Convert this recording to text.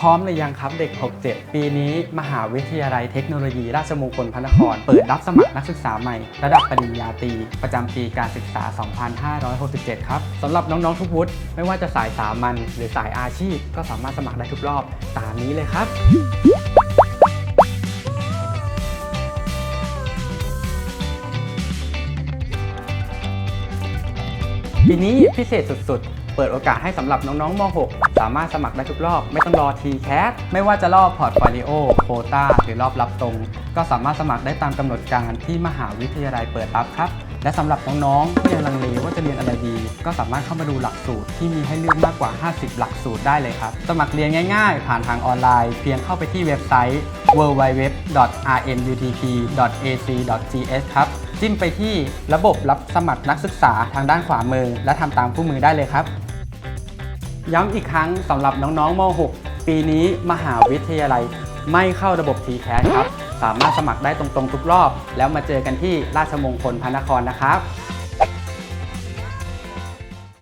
พร้อมหรือยังครับเด็ก 67 ปีนี้ มหาวิทยาลัยเทคโนโลยี ราชมงคลพระนคร เปิดรับสมัครนักศึกษาใหม่ ระดับปริญญาตรีประจำปีการศึกษา 2567 ครับสำหรับน้องๆทุกวุฒิไม่ว่าจะสายสามัญหรือสายอาชีพ ก็สามารถสมัครได้ทุกรอบตามนี้เลยครับปีนี้พิเศษสุด เปิดโอกาสให้สำหรับน้องๆม .6 สามารถสมัครได้ทุกรอบ ไม่ต้องรอ TCAS ไม่ว่าจะรอบพอร์ตโฟลิโอโคตาหรือรอบรับตรง ก็สามารถสมัครได้ตามกำหนดการที่มหาวิทยาลัยเปิดรับครับ และสำหรับน้องๆที่ยังลังเลว่าจะเรียนอะไรดี ก็สามารถเข้ามาดูหลักสูตรที่มีให้เลือกมากกว่า 50 หลักสูตรได้เลยครับ สมัครเรียนง่าย ๆ ผ่านทางออนไลน์ เพียงเข้าไปที่เว็บไซต์ www.rmutp.ac.th ครับจิ้มไปที่ระบบรับสมัครนักศึกษาทางด้านขวามือ และทำตามคู่มือได้เลยครับ ย้ำอีกครั้งสำหรับน้องๆม .6 ปีนี้มหาวิทยาลัยไม่เข้าระบบ t c a s ครับ สามารถสมัครได้ตรงๆ ทุกรอบ แล้วมาเจอกันที่ราชมงคลพระนครนะครับ